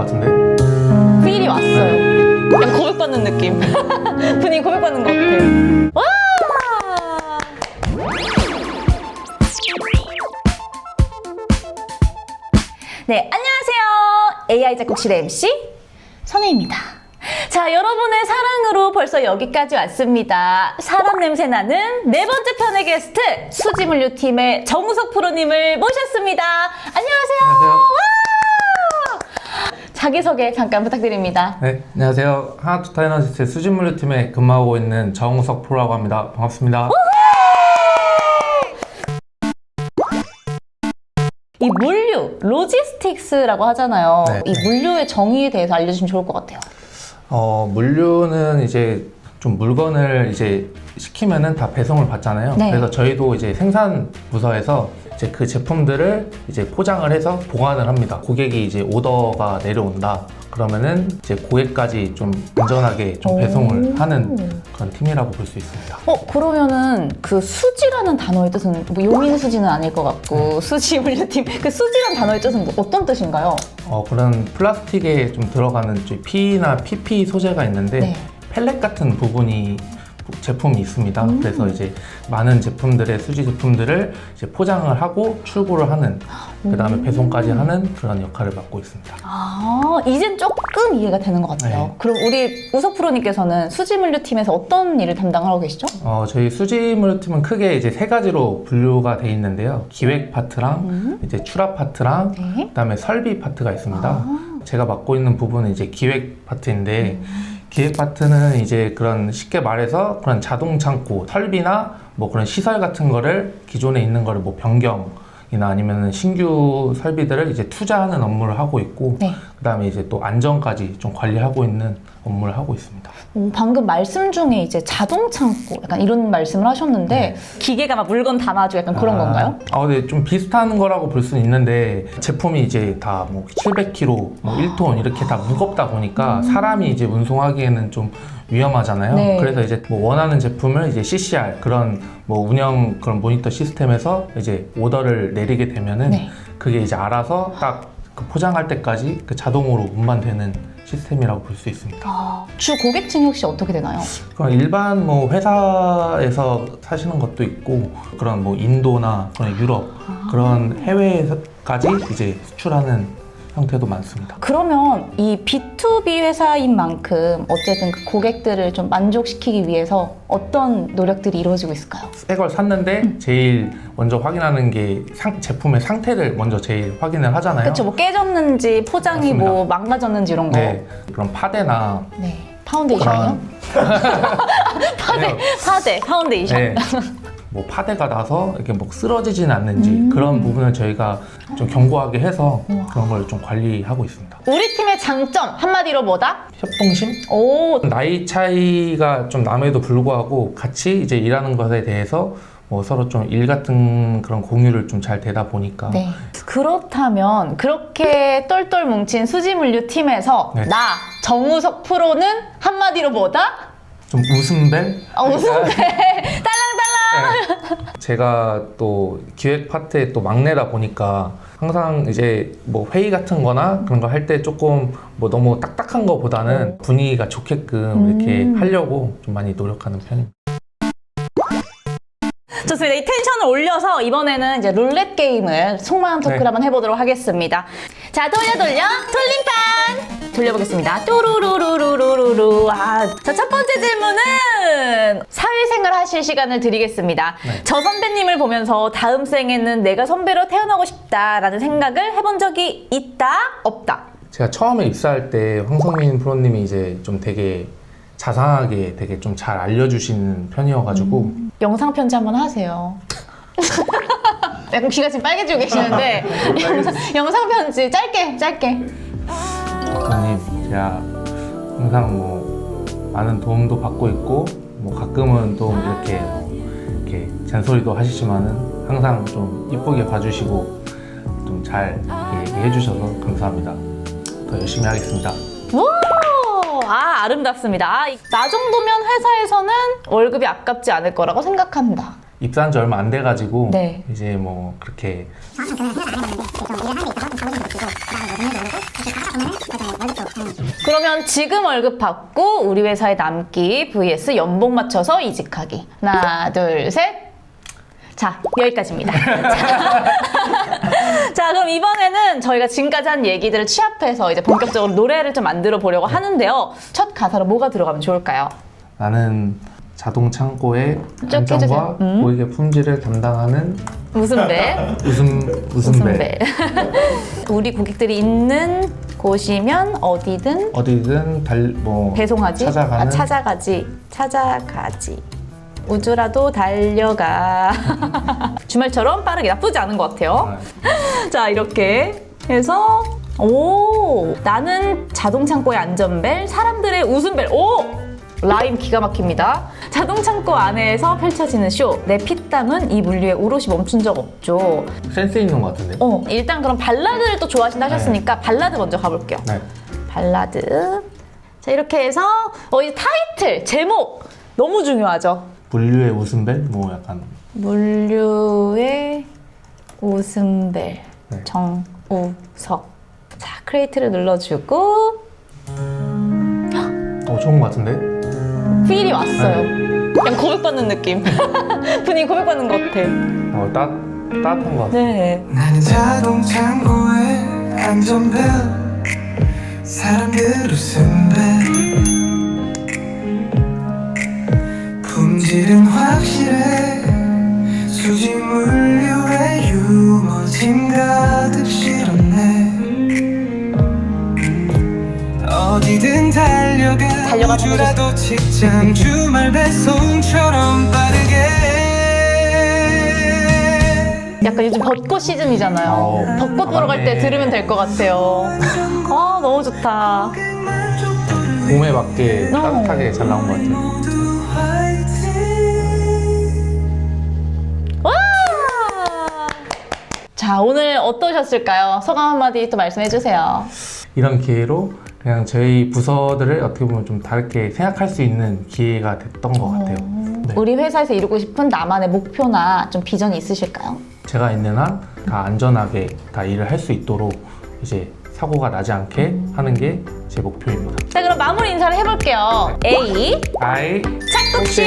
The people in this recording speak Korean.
것 같은데. 필이 왔어요. 약간 고백받는 느낌. 분위기 고백받는 것 같아요. 와! 네, 안녕하세요. AI 작곡실의 MC 선혜입니다. 자, 여러분의 사랑으로 벌써 여기까지 왔습니다. 사람 냄새 나는 네 번째 편의 게스트 수지물류 팀의 정우석 프로님을 모셨습니다. 안녕하세요. 안녕하세요. 와! 자기소개 잠깐 부탁드립니다. 네, 안녕하세요. 하나투타 에너지스 수진물류팀에 근무하고 있는 정우석 프로라고 합니다. 반갑습니다. 이 물류, 로지스틱스라고 하잖아요. 네. 이 물류의 정의에 대해서 알려주시면 좋을 것 같아요. 어, 물류는 이제 좀 물건을 이제 시키면은 다 배송을 받잖아요. 네. 그래서 저희도 이제 생산 부서에서 이제 그 제품들을 이제 포장을 해서 보관을 합니다. 고객이 이제 오더가 내려온다. 그러면은 이제 고객까지 좀 안전하게 좀 오. 배송을 하는 그런 팀이라고 볼 수 있습니다. 어, 그러면은 그 수지라는 단어의 뜻은 뭐 용인 수지는 아닐 것 같고 수지 물류팀 그 수지라는 단어의 뜻은 뭐 어떤 뜻인가요? 어, 그런 플라스틱에 좀 들어가는 좀 P나 PP 소재가 있는데 네. 펠렛 같은 부분이 제품이 있습니다. 음. 그래서 이제 많은 제품들의 수지 제품들을 이제 포장을 하고 출고를 하는 그 다음에 음. 배송까지 하는 그런 역할을 맡고 있습니다. 아, 이젠 조금 이해가 되는 것 같아요. 네. 그럼 우리 우석 프로님께서는 수지 물류 팀에서 어떤 일을 담당하고 계시죠? 어, 저희 수지물팀은 크게 이제 세 가지로 분류가 돼 있는데요. 기획 파트랑 음. 이제 출합 파트랑 네. 그다음에 설비 파트가 있습니다. 아. 제가 맡고 있는 부분은 이제 기획 파트인데 음. 기획 파트는 이제 그런 쉽게 말해서 그런 자동 창고 설비나 뭐 그런 시설 같은 거를 기존에 있는 거를 뭐 변경이나 아니면 신규 설비들을 이제 투자하는 업무를 하고 있고 네. 그다음에 이제 또 안전까지 좀 관리하고 있는 업무를 하고 있습니다. 오, 방금 말씀 중에 이제 자동 창고 약간 이런 말씀을 하셨는데 네. 기계가 막 물건 담아주고 약간 그런 아, 건가요? 아, 네, 좀 비슷한 거라고 볼 수는 있는데 제품이 이제 다 뭐 700kg, 뭐 1톤 이렇게 다 무겁다 보니까 사람이 이제 운송하기에는 좀 위험하잖아요. 음. 네. 그래서 이제 뭐 원하는 제품을 이제 CCR 그런 뭐 운영 그런 모니터 시스템에서 이제 오더를 내리게 되면은 네. 그게 이제 알아서 딱 그 포장할 때까지 그 자동으로 운반되는 시스템이라고 볼 수 있습니다. 아, 주 고객층이 혹시 어떻게 되나요? 그런 일반 뭐 회사에서 사시는 것도 있고 그런 뭐 인도나 그런 유럽 그런 해외에서까지 이제 수출하는 형태도 많습니다. 그러면 이 B2B 회사인 만큼 어쨌든 그 고객들을 좀 만족시키기 위해서 어떤 노력들이 이루어지고 있을까요? 새 걸 샀는데 제일 먼저 확인하는 게 상- 제품의 상태를 먼저 제일 확인을 하잖아요. 그렇죠. 뭐 깨졌는지 포장이 맞습니다. 뭐 망가졌는지 이런 거. 네, 그런 파데나 네. 파운데이션이요? 파데, 파데, 파운데이션. 네, 뭐 파데가 나서 이렇게 뭐 쓰러지진 않는지 음. 그런 부분을 저희가 좀 견고하게 해서 우와. 그런 걸 좀 관리하고 있습니다. 우리 팀의 장점 한마디로 뭐다? 협동심? 오, 나이 차이가 좀 남에도 불구하고 같이 이제 일하는 것에 대해서 뭐 서로 좀 일 같은 그런 공유를 좀 잘 되다 보니까 네. 그렇다면 그렇게 똘똘 뭉친 수지물류 팀에서 네. 나 정우석 프로는 한마디로 뭐다? 좀 웃음벨? 아, 딸랑딸랑. 네. 제가 또 기획 파트의 또 막내다 보니까 항상 이제 뭐 회의 같은 거나 그런 거 할 때 조금 뭐 너무 딱딱한 거보다는 분위기가 좋게끔 이렇게 음. 하려고 좀 많이 노력하는 편입니다. 좋습니다. 이 텐션을 올려서 이번에는 이제 룰렛 게임을 속마음 토크를 네. 한번 해보도록 하겠습니다. 자, 돌려 돌려 돌림판 돌려보겠습니다. 뚜루루루루루루. 아, 자, 첫 번째 질문은 사회생활 하실 시간을 드리겠습니다. 네. 저 선배님을 보면서 다음 생에는 내가 선배로 태어나고 싶다라는 생각을 해본 적이 있다, 없다. 제가 처음에 입사할 때 황성민 프로님이 이제 좀 되게 자상하게 되게 좀 잘 알려주시는 편이어가지고 영상 편지 한번 하세요. 약간 귀가 지금 빨개지고 계시는데 영상, 영상 편지 짧게 짧게. 프로님 제가 항상 뭐 많은 도움도 받고 있고 뭐 가끔은 또 이렇게 뭐 이렇게 잔소리도 하시지만은 항상 좀 이쁘게 봐주시고 좀 잘 얘기해 주셔서 감사합니다. 더 열심히 하겠습니다. 오! 아, 아름답습니다. 아, 이- 나 정도면 회사에서는 월급이 아깝지 않을 거라고 생각한다. 입사한 지 얼마 안 돼가지고 네. 이제 뭐 그렇게 그러면 지금 월급 받고 우리 회사에 남기 vs 연봉 맞춰서 이직하기. 하나, 둘, 셋. 자, 여기까지입니다. 자, 자, 그럼 이번에는 저희가 지금까지 한 얘기들을 취합해서 이제 본격적으로 노래를 좀 만들어 보려고 하는데요. 첫 가사로 뭐가 들어가면 좋을까요? 나는 자동 창고의 쭉 안정과 해주세요. 음. 고객의 품질을 담당하는 무슨 배? 웃음 웃음 무슨 배. 배? 우리 고객들이 있는 곳이면 어디든 어디든 달 뭐 배송하지? 찾아가는 아, 찾아가지. 찾아가지. 우주라도 달려가. 주말처럼 빠르게 나쁘지 않은 것 같아요. 아, 자, 이렇게 해서 오 나는 자동 창고의 안전벨, 사람들의 웃음벨. 오 라임 기가 막힙니다. 자동 창고 안에서 펼쳐지는 쇼. 내 피땀은 이 물류에 오롯이 멈춘 적 없죠. 센스 있는 것 같은데. 어 일단 그럼 발라드를 또 좋아하신다 하셨으니까 발라드 먼저 가볼게요. 네. 발라드. 자 이렇게 해서 어, 이 타이틀 제목 너무 중요하죠. 물류의 웃음벨 뭐 약간 물류의 웃음벨 네. 정우석. 자 크레이트를 눌러주고 어 좋은 것 같은데. 필이 왔어요. 그냥 고백받는 느낌. 분위기 고백받는 것 같아. 어 따, 따뜻한 것 같아. 네. 나는 자동 창고의 안전벨 사람들 웃음벨 품질은 확실해 수지 물류에 유머짐 가 달려가 달려가 우주라도 직장 주말 배송처럼 빠르게 약간 요즘 벚꽃 시즌이잖아요. 어, 벚꽃 보러 갈 때 맞네. 들으면 될 것 같아요. 아 너무 좋다. 봄에 맞게 어. 따뜻하게 잘 나온 것 같아요. 모두 화이팅 와! 자 오늘 어떠셨을까요? 소감 한마디 또 말씀해 주세요. 이런 기회로 그냥 저희 부서들을 어떻게 보면 좀 다르게 생각할 수 있는 기회가 됐던 것 같아요. 네. 우리 회사에서 이루고 싶은 나만의 목표나 좀 비전이 있으실까요? 제가 있는 한 다 안전하게 다 일을 할 수 있도록 이제 사고가 나지 않게 하는 게 제 목표입니다. 자 그럼 마무리 인사를 해볼게요. A 아이 착국씨